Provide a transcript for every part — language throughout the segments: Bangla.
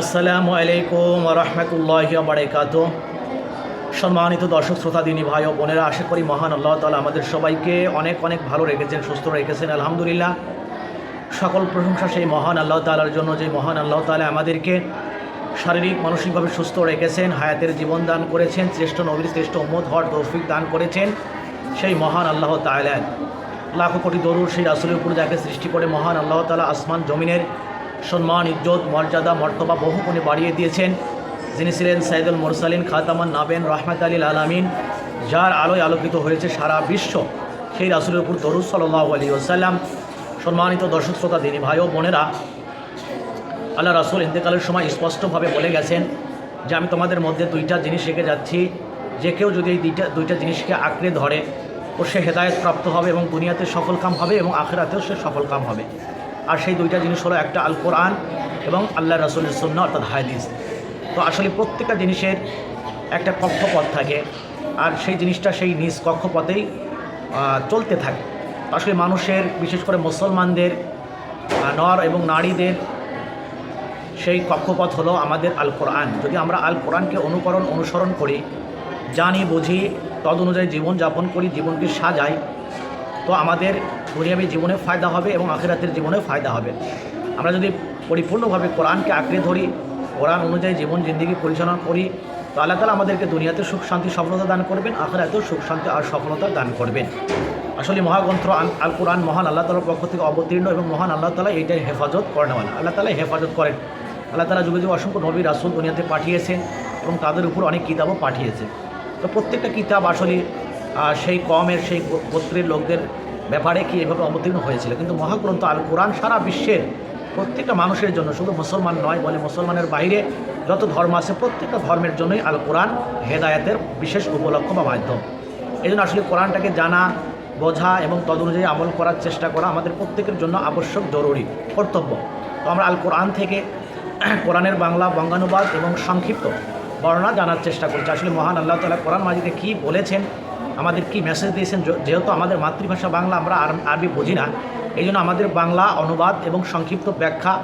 আসসালামু আলাইকুম রহমতুল্লাহ বারাকাত সম্মানিত দর্শক, শ্রোতা, দিনী ভাই ও বোনেরা, আশা করি মহান আল্লাহ তালা আমাদের সবাইকে অনেক অনেক ভালো রেখেছেন, সুস্থ রেখেছেন, আলহামদুলিল্লাহ। সকল প্রশংসা সেই মহান আল্লাহ তালার জন্য যে মহান আল্লাহ তালা আমাদেরকে শারীরিক, মানসিকভাবে সুস্থ রেখেছেন, হায়াতের জীবন দান করেছেন, শ্রেষ্ঠ নবীর শ্রেষ্ঠ উম্মত হওয়ার তৌফিক দান করেছেন সেই মহান আল্লাহ তালান লাখো কোটি দরুর সেই রাসুলের উপর যাকে সৃষ্টি করে মহান আল্লাহ তালা আসমান, জমিনের সম্মান ইজ্জত, মর্যাদা, মর্তবা বহু গুণে বাড়িয়ে দিয়েছেন। যিনি ছিলেন সাইদুল মোরসালিন, খাতামান নাবেন, রহমত আলীল আলামিন, যার আলোয় আলোকিত হয়েছে সারা বিশ্ব। সেই রাসুলের উপর দরুদ সাল্লাহ আলী ওসাল্লাম সম্মানিত দর্শক শ্রোতা, দিনী ভাই ও বোনেরা, আল্লাহ রাসুল ইন্তেকালের সময় স্পষ্টভাবে বলে গেছেন যে, আমি তোমাদের মধ্যে দুইটা জিনিস রেখে যাচ্ছি। যে কেউ যদি এই দুইটা দুইটা জিনিসকে আঁকড়ে ধরে ও সে হেদায়ত প্রাপ্ত হবে এবং দুনিয়াতে সফল কাম হবে এবং আখেরাতেও সে সফল কাম হবে। আর সেই দুইটা জিনিস হলো একটা আল কোরআন এবং আল্লাহ রাসুলের সন্না অর্থাৎ হাদিস। তো আসলে প্রত্যেকটা জিনিসের একটা কক্ষপথ থাকে আর সেই জিনিসটা সেই নিজ কক্ষপথেই চলতে থাকে। আসলে মানুষের, বিশেষ করে মুসলমানদের নর এবং নারীদের সেই কক্ষপথ হলো আমাদের আল কোরআন যদি আমরা আল কোরআনকে অনুকরণ, অনুসরণ করি, জানি, বুঝি তদ অনুযায়ী জীবনযাপন করি, জীবনকে সাজাই, তো আমাদের দুনিয়াবী জীবনে ফায়দা হবে এবং আখেরাতের জীবনে ফায়দা হবে। আমরা যদি পরিপূর্ণভাবে কোরআনকে আঁকড়ে ধরি, কোরআন অনুযায়ী জীবন, জিন্দিগি পরিচালনা করি, তো আল্লাহ তালা আমাদেরকে দুনিয়াতে সুখ, শান্তি, সফলতা দান করবেন, আখেরাতেও সুখ, শান্তি আর সফলতা দান করবেন। আসলে মহাগ্রন্থ আল কোরআন মহান আল্লাহ তালার পক্ষ থেকে অবতীর্ণ এবং মহান আল্লাহ তালা এইটাই হেফাজত করেন আল্লাহ তালা হেফাজত করেন। আল্লাহ তালা যুগে যুগে অসংখ্য নবী, রাসুল দুনিয়াতে পাঠিয়েছেন এবং তাদের উপর অনেক কিতাবও পাঠিয়েছে। তো প্রত্যেকটা কিতাব আসলে সেই কমের, সেই গোত্রের লোকদের ব্যাপারে কি এভাবে অবতীর্ণ হয়েছিল? কিন্তু মহাগ্রন্থ আল কোরআন সারা বিশ্বের প্রত্যেকটা মানুষের জন্য, শুধু মুসলমান নয়, বলে মুসলমানের বাইরে যত ধর্ম আছে, প্রত্যেকটা ধর্মের জন্যই আল কোরআন হেদায়াতের বিশেষ উপলক্ষ বা মাধ্যম। এই জন্য আসলে কোরআনটাকে জানা, বোঝা এবং তদ অনুযায়ী আমল করার চেষ্টা করা আমাদের প্রত্যেকের জন্য আবশ্যক, জরুরি, কর্তব্য। তো আমরা আল কোরআন থেকে কোরআনের বাংলা, বঙ্গানুবাদ এবং সংক্ষিপ্ত বর্ণনা জানার চেষ্টা করছি। আসলে মহান আল্লাহ তালা কোরআন মাজিদে কী বলেছেন আমাদের কি মেসেজ দিয়েছেন? যেহেতু আমাদের মাতৃভাষা বাংলা, আমরা আর- আরবি বুঝি না এই জন্য আমাদের বাংলা অনুবাদ এবং সংক্ষিপ্ত ব্যাখ্যা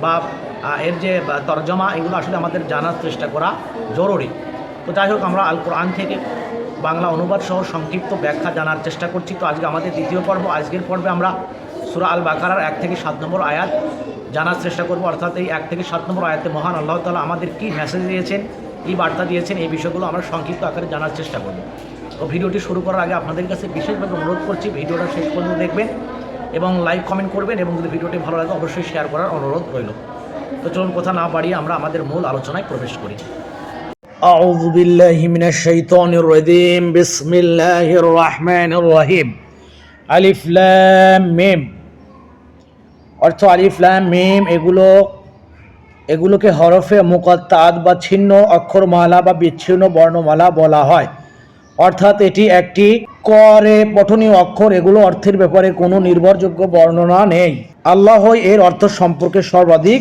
বা এর যে তর্জমা, এগুলো আসলে আমাদের জানার চেষ্টা করা জরুরি। তো যাই হোক, আমরা আল কোরআন থেকে বাংলা অনুবাদ সহ সংক্ষিপ্ত ব্যাখ্যা জানার চেষ্টা করছি। তো আজকে আমাদের দ্বিতীয় পর্ব। আজকের পর্বে আমরা সুরা আল বাকারার এক থেকে সাত নম্বর আয়াত জানার চেষ্টা করব। অর্থাৎ এই এক থেকে সাত নম্বর আয়াতে মহান আল্লাহ তালা আমাদের কী মেসেজ দিয়েছেন, কী বার্তা দিয়েছেন, এই বিষয়গুলো আমরা সংক্ষিপ্ত আকারে জানার চেষ্টা করব। ভিডিওটি শুরু করার আগে আপনাদের কাছে বিশেষভাবে অনুরোধ করছি ভিডিওটা শেষ পর্যন্ত দেখবেন এবং লাইক কমেন্ট করবেন এবং যদি ভিডিওটি ভালো লাগে অবশ্যই শেয়ার করার অনুরোধ রইল তো চলুন কথা না বাড়িয়ে আমরা আমাদের মূল আলোচনায় প্রবেশ করি أعوذ بالله من الشيطان الرجيم بسم الله الرحمن الرحيم আলিফ লাম মিম অর্থ আলিফ লাম মিম এগুলো এগুলোকে হরফে মুকাত্তাদ বা ছিন্ন অক্ষরমালা বা বিচ্ছিন্ন বর্ণমালা বলা হয় অর্থাৎ এটি একটি করে পঠনীয় অক্ষর, এগুলো অর্থের ব্যাপারে কোনো নির্ভরযোগ্য বর্ণনা নেই। আল্লাহ এর অর্থ সম্পর্কে সর্বাধিক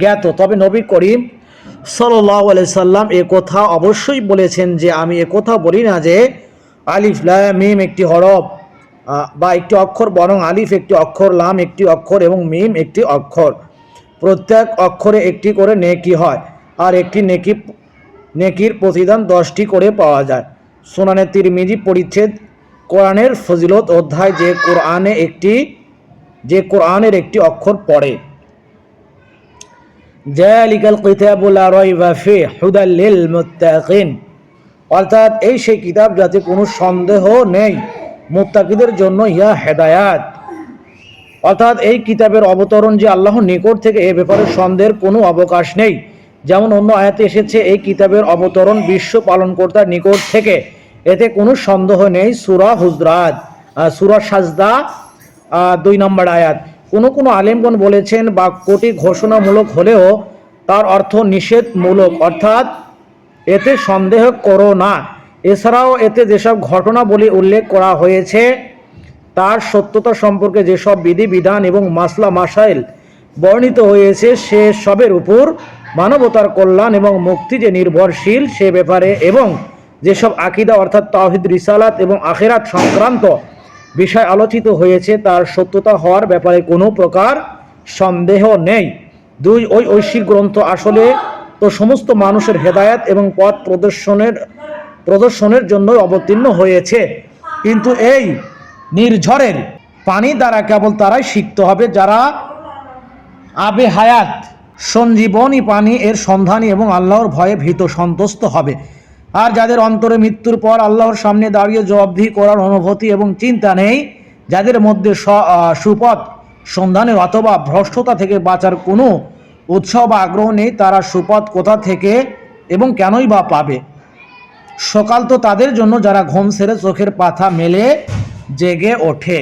জ্ঞাত। তবে নবী করিম সাল্লাহ সাল্লাম এ কথা অবশ্যই বলেছেন যে, আমি এ কথা বলি না যে আলিফ মিম একটি হরফ বা একটি অক্ষর, বরং আলিফ একটি অক্ষর, লাম একটি অক্ষর এবং মিম একটি অক্ষর। প্রত্যেক অক্ষরে একটি করে নেকি হয়, আর একটি নেকি, নেকির প্রতিদান দশটি করে পাওয়া যায়। সোনানের তিরমিজি পরিচ্ছেদ, কোরআনের ফজিলত অধ্যায় যে কোরআনে একটি, যে কোরআনের একটি অক্ষর পড়ে। জালিকাল কিতাবুল লা রাইবা ফি হুদাল লিল মুত্তাকিন। অর্থাৎ এই সেই কিতাব যাতে কোনো সন্দেহ নেই, মুত্তাকিদের জন্য ইয়া হেদায়াত। অর্থাৎ এই কিতাবের অবতরণ যে আল্লাহর নিকট থেকে এ ব্যাপারে সন্দেহের কোনো অবকাশ নেই। যেমন অন্য আয়াতে এসেছে, এই কিতাবের অবতরণ বিশ্ব পালনকর্তার নিকট থেকে। এতে কোনো সন্দেহ নেই, সুরা হুজরাত সুরা সাজদা দুই নম্বর আয়াত। কোনো কোনো আলেমগণ বলেছেন, বাক্যটি ঘোষণামূলক হলেও তার অর্থ নিষেধমূলক, অর্থাৎ এতে সন্দেহ করো না। এছাড়াও এতে যেসব ঘটনাবলী উল্লেখ করা হয়েছে, তার সত্যতা সম্পর্কে যেসব বিধিবিধান এবং মাসলা, মাসাইল বর্ণিত হয়েছে, সে সবের উপর মানবতার কল্যাণ এবং মুক্তি যে নির্ভরশীল সে ব্যাপারে এবং যেসব আকিদা অর্থাৎ তাহিদ রিসালাত এবং আখেরাত সংক্রান্ত বিষয় আলোচিত হয়েছে, তার সত্যতা হওয়ার ব্যাপারে কোনো প্রকার সন্দেহ নেই। দুই, ওই ঐশিক গ্রন্থ আসলে তো সমস্ত মানুষের হেদায়াত এবং পথ প্রদর্শনের প্রদর্শনের জন্য অবতীর্ণ হয়েছে। কিন্তু এই নির্ঝরের পানি দ্বারা কেবল তারাই শিখতে হবে যারা আবে হায়াত সঞ্জীবনী পানি এর সন্ধানী এবং আল্লাহর ভয়ে ভীত সন্তুষ্ট হবে। আর যাদের অন্তরে মৃত্যুর পর আল্লাহর সামনে দাঁড়িয়ে জবাবদিহি করার অনুভূতি এবং চিন্তা নেই, যাদের মধ্যে সুপথ, সন্ধানের অথবা ভ্রষ্টতা থেকে বাঁচার কোনো উৎসাহ বা আগ্রহ নেই, তারা সুপথ কোথা থেকে এবং কেনই বা পাবে? সকাল তো তাদের জন্য যারা ঘুম সেরে চোখের পাথা মেলে, জেগে ওঠে।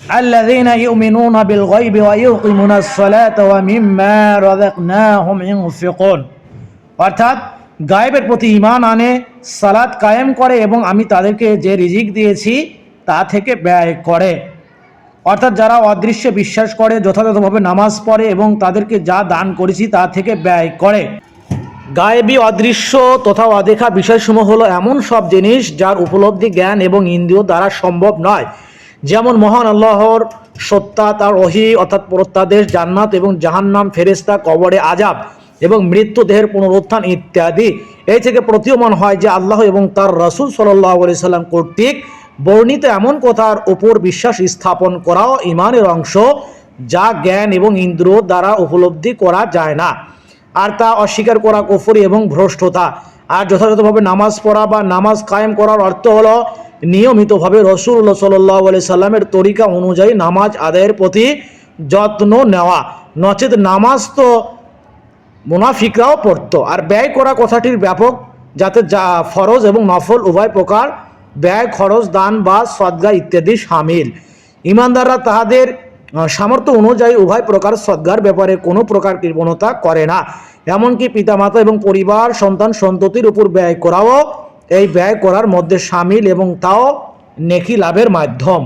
الذين يؤمنون بالغيب ويقيمون الصلاة ومما رزقناهم ينفقون. অর্থাৎ গায়েবের প্রতি ইমান আনে সালাদ কায়েম করে এবং আমি তাদেরকে যে রিজিক দিয়েছি তা থেকে ব্যয় করে। অর্থাৎ যারা অদৃশ্যে বিশ্বাস করে, যথাযথভাবে নামাজ পড়ে এবং তাদেরকে যা দান করেছি তা থেকে ব্যয় করে। গায়েবী অদৃশ্য তথা অদেখা বিষয়সমূহ হলো এমন সব জিনিস যার উপলব্ধি জ্ঞান এবং ইন্দ্রিয় দ্বারা সম্ভব নয়। যেমন মহান আল্লাহর সত্তা, তার অহি অর্থাৎ প্রত্যাদেশ, জান্নাত এবং জাহান্নাম ফেরেস্তা কবরে আজাব এবং মৃত্যু, দেহের পুনরুত্থান ইত্যাদি। এই থেকে প্রতীয়মান হয় যে আল্লাহ এবং তার রসুল সাল্লাহ আলি সাল্লাম কর্তৃক বর্ণিত এমন কথার উপর বিশ্বাস স্থাপন করাও ইমানের অংশ, যা জ্ঞান এবং ইন্দ্র দ্বারা উপলব্ধি করা যায় না। আর তা অস্বীকার করা কুফরি এবং ভ্রষ্টতা। আর যথাযথভাবে নামাজ পড়া বা নামাজ কায়েম করার অর্থ হলো নিয়মিতভাবে রসুল্লাহ সাল্লাহ আলি সাল্লামের তরিকা অনুযায়ী নামাজ আদায়ের প্রতি যত্ন নেওয়া। নচেত নামাজ তো মুনাফিকরাও পড়তো। আর ব্যয় করা কথাটির ব্যাপক যাতে যা ফরজ এবং নফল উভয় প্রকার ব্যয়, খরচ, দান বা সদ্গা ইত্যাদি সামিল। ইমানদাররা তাহাদের সামর্থ্য অনুযায়ী উভয় প্রকার সদ্গার ব্যাপারে কোনো প্রকার কৃপণতা করে না। এমনকি পিতামাতা এবং পরিবার, সন্তান সন্ততির উপর ব্যয় করাও এই ব্যয় করার মধ্যে সামিল এবং তাও নেকি লাভের মাধ্যম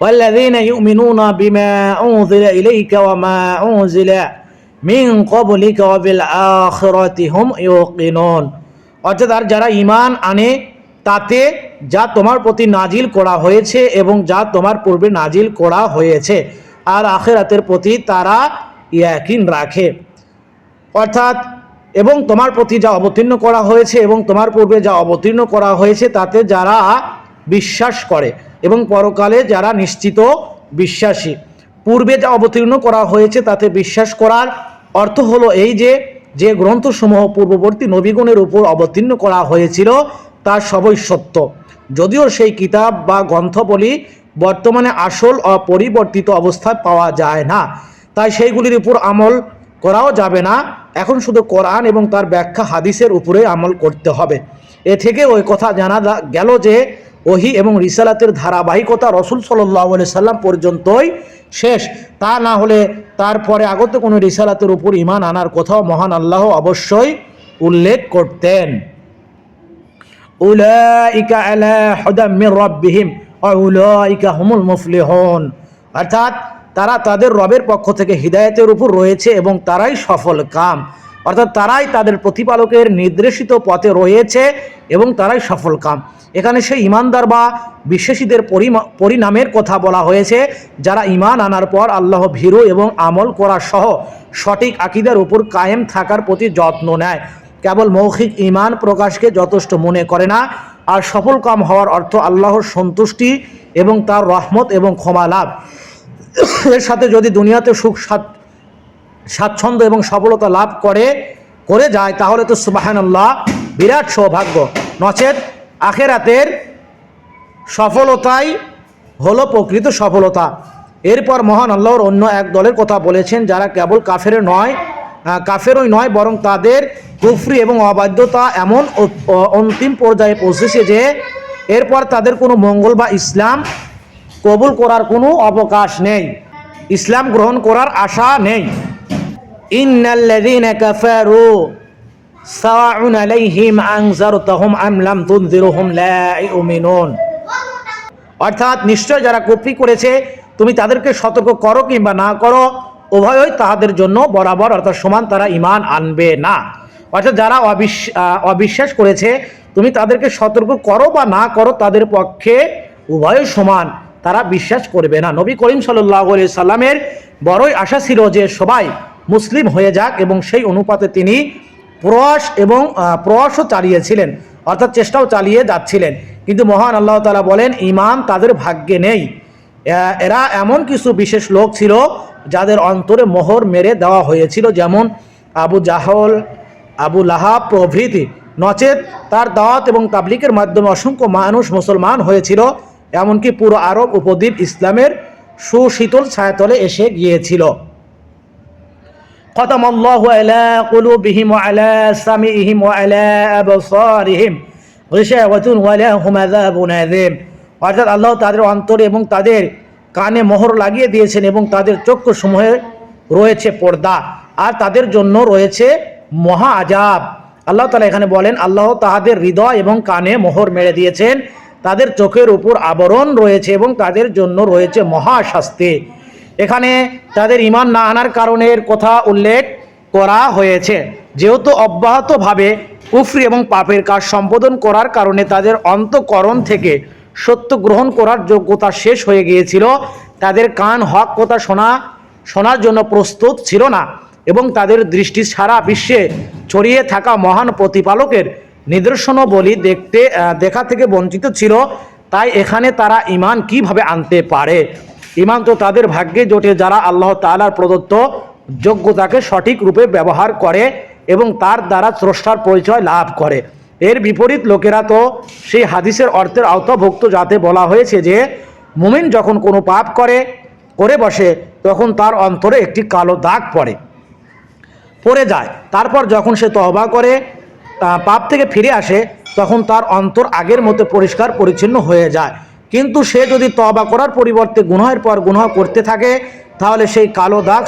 والذين يؤمنون بما أنزل إليك وما أنزل من قبلك وبالآخرة هم يوقنون অর্থাৎ আর যারা ইমান আনে তাতে যা তোমার প্রতি নাজিল করা হয়েছে এবং যা তোমার পূর্বে নাজিল করা হয়েছে আর আখেরাতের প্রতি তারা ইয়াকিন রাখে অর্থাৎ এবং তোমার প্রতি যা অবতীর্ণ করা হয়েছে এবং তোমার পূর্বে যা অবতীর্ণ করা হয়েছে, তাতে যারা বিশ্বাস করে এবং পরকালে যারা নিশ্চিত বিশ্বাসী। পূর্বে যা অবতীর্ণ করা হয়েছে, তাতে বিশ্বাস করার অর্থ হলো এই যে যে গ্রন্থসমূহ পূর্ববর্তী নবীগণের উপর অবতীর্ণ করা হয়েছিল, তা সবই সত্য। যদিও সেই কিতাব বা গ্রন্থবলী বর্তমানে আসল অপরিবর্তিত অবস্থায় পাওয়া যায় না, তাই সেইগুলির উপর আমল করাও যাবে না। এখন শুধু কোরআন এবং তার ব্যাখ্যা হাদিসের উপরে আমল করতে হবে। এ থেকে ওই কথা জানা গেল যে ওহি এবং রিসালাতের ধারাবাহিকতা রসুল সাল্লাহ সাল্লাম পর্যন্তই শেষ। তা না হলে তারপরে আগত কোনো রিসালাতের উপর ইমান আনার কথাও মহান আল্লাহ অবশ্যই উল্লেখ করতেন। আলা হুদাম রাব্বিহিম অর্থাৎ তারা তাদের রবের পক্ষ থেকে হিদায়তের উপর রয়েছে এবং তারাই সফল কাম। অর্থাৎ তারাই তাদের প্রতিপালকের নির্দেশিত পথে রয়েছে এবং তারাই সফল কাম। এখানে সেই ইমানদার বা বিশ্বাসীদের পরিণামের কথা বলা হয়েছে, যারা ইমান আনার পর আল্লাহ ভীরু এবং আমল করা সহ সঠিক আকিদার উপর কায়েম থাকার প্রতি যত্ন নেয়। কেবল মৌখিক ইমান প্রকাশকে যথেষ্ট মনে করে না, আর সফল কাম হওয়ার অর্থ আল্লাহর সন্তুষ্টি এবং তার রহমত এবং ক্ষমা লাভ। এর সাথে যদি দুনিয়াতে সুখ স্বাচ্ছন্দ্য এবং সফলতা লাভ করে করে যায়, তাহলে তো সুবাহান আল্লাহ বিরাট সৌভাগ্য। নচেত আখেরাতের সফলতাই হলো প্রকৃত সফলতা। এরপর মহান আল্লাহর অন্য এক দলের কথা বলেছেন, যারা কেবল কাফের নয় কাফেরই নয়, বরং তাদের কুফরি এবং অবাধ্যতা এমন অন্তিম পর্যায়ে পৌঁছেছে যে, এরপর তাদের কোনো মঙ্গল বা ইসলাম কবুল করার কোনো অবকাশ নেই। ইসলাম গ্রহণ করার আশা নেই। ইন্নাল্লাযীনা কাফারু সাওয়াউন আলাইহিম আনজারতাহুম আম লাম তুনজিরুহুম লা ইউমিনুন। অর্থাৎ নিশ্চয় যারা কপি করেছে, তুমি তাদেরকে সতর্ক করো কিংবা না করো, উভয়ই তাহাদের জন্য বরাবর অর্থাৎ সমান তারা ইমান আনবে না। অর্থাৎ যারা অবিশ- অবিশ্বাস করেছে, তুমি তাদেরকে সতর্ক করো বা না করো তাদের পক্ষে উভয়ই সমান। তারা বিশ্বাস করবে না। নবী করিম সাল্লাহ সাল্লামের বড়ই আশা ছিল যে সবাই মুসলিম হয়ে যাক এবং সেই অনুপাতে তিনি প্রয়াস এবং প্রয়াসও চালিয়েছিলেন, অর্থাৎ চেষ্টাও চালিয়ে যাচ্ছিলেন। কিন্তু মহান আল্লাহ তালা বলেন, ইমান তাদের ভাগ্যে নেই। এরা এমন কিছু বিশেষ লোক ছিল যাদের অন্তরে মোহর মেরে দেওয়া হয়েছিল, যেমন আবু জাহল, আবু লাহাব প্রভৃতি। নচেত তার দাওয়াত এবং তাবলিকের মাধ্যমে অসংখ্য মানুষ মুসলমান হয়েছিল। এমনকি পুরো আরব উপদ্বীপ ইসলামের সুশীতল ছায়াতলে এসে গিয়েছিল ختم الله على قلوبهم وعلى سمعهم وعلى أبصارهم غشاوة ولهم عذاب عظيم অর্থাৎ আল্লাহ তাদের অন্তরে এবং তাদের কানে মোহর লাগিয়ে দিয়েছেন এবং তাদের চক্ষু সমূহে রয়েছে পর্দা আর তাদের জন্য রয়েছে মহা আজাব আল্লাহ তালা এখানে বলেন আল্লাহ তাহাদের হৃদয় এবং কানে মোহর মেরে দিয়েছেন তাদের চোখের উপর আবরণ রয়েছে এবং তাদের জন্য রয়েছে মহা শাস্তি এখানে তাদের ইমান না আনার কারণের কথা উল্লেখ করা হয়েছে। যেহেতু অব্যাহতভাবে কুফরি এবং পাপের কাজ সম্বোধন করার কারণে তাদের অন্তকরণ থেকে সত্য গ্রহণ করার যোগ্যতা শেষ হয়ে গিয়েছিল। তাদের কান হক কথা শোনা, শোনার জন্য প্রস্তুত ছিল না এবং তাদের দৃষ্টি সারা বিশ্বে ছড়িয়ে থাকা মহান প্রতিপালকের নিদর্শনও বলি দেখতে দেখা থেকে বঞ্চিত ছিল, তাই এখানে তারা ইমান কীভাবে আনতে পারে? ইমান তো তাদের ভাগ্যে জোটে যারা আল্লাহ তাআলার প্রদত্ত যোগ্যতাকে সঠিক রূপে ব্যবহার করে এবং তার দ্বারা স্রষ্টার পরিচয় লাভ করে। এর বিপরীত লোকেরা তো সেই হাদিসের অর্থের আওতাভুক্ত যাতে বলা হয়েছে যে, মুমিন যখন কোনো পাপ করে করে বসে, তখন তার অন্তরে একটি কালো দাগ পড়ে পড়ে যায়। তারপর যখন সে তহবা করে পাপ থেকে ফিরে আসে, তখন তার অন্তর আগের মতো পরিষ্কার পরিচ্ছন্ন হয়ে যায়। কিন্তু সে যদি তবা করার পরিবর্তে গুনহের পর গুনহ করতে থাকে, তাহলে সেই কালো দাগ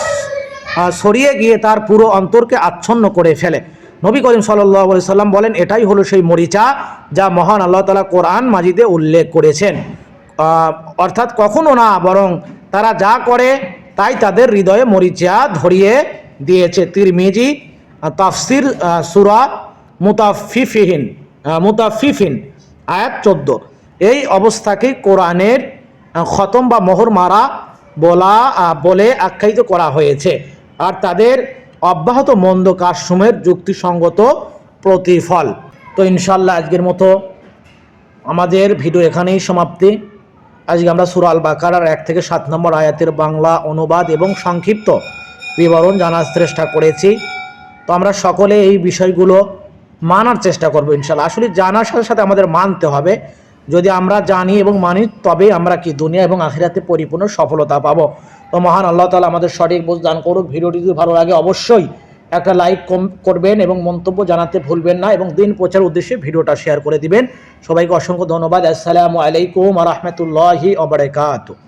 সরিয়ে গিয়ে তার পুরো অন্তরকে আচ্ছন্ন করে ফেলে। নবী করিম সাল্লাহ সাল্লাম বলেন, এটাই হলো সেই মরিচা যা মহান আল্লাহ তালা কোরআন মাজিদে উল্লেখ করেছেন। অর্থাৎ কখনো না, বরং তারা যা করে তাই তাদের হৃদয়ে মরিচা ধরিয়ে দিয়েছে। তিরমিজি তাফসির সুরা মুতাফিফিহীন আহ, মুতাফিফিন আয়াত চোদ্দ। এই অবস্থাকে কোরআনের খতম বা মোহর মারা বলা বলে আখ্যায়িত করা হয়েছে। আর তাদের অব্যাহত মন্দ কাজসমূহের যুক্তিসঙ্গত প্রতিফল। তো ইনশাল্লাহ আজকের মতো আমাদের ভিডিও এখানেই সমাপ্তি। আজকে আমরা সুরাল বাকারার এক থেকে সাত নম্বর আয়াতের বাংলা অনুবাদ এবং সংক্ষিপ্ত বিবরণ জানার চেষ্টা করেছি। তো আমরা সকলে এই বিষয়গুলো মানার চেষ্টা করব ইনশাল্লাহ আসলে জানার সাথে সাথে আমাদের মানতে হবে। যদি আমরা জানি এবং মানি, তবে আমরা কি দুনিয়া এবং আখিরাতে পরিপূর্ণ সফলতা পাবো? তো মহান আল্লাহ তালা আমাদের সঠিক বোঝ দান করুক। ভিডিওটি যদি ভালো লাগে, অবশ্যই একটা লাইক কম করবেন এবং মন্তব্য জানাতে ভুলবেন না এবং দিন প্রচার উদ্দেশ্যে ভিডিওটা শেয়ার করে দিবেন। সবাইকে অসংখ্য ধন্যবাদ। আসসালামু আলাইকুম আ রহমতুল্লাহি অবরাকাতু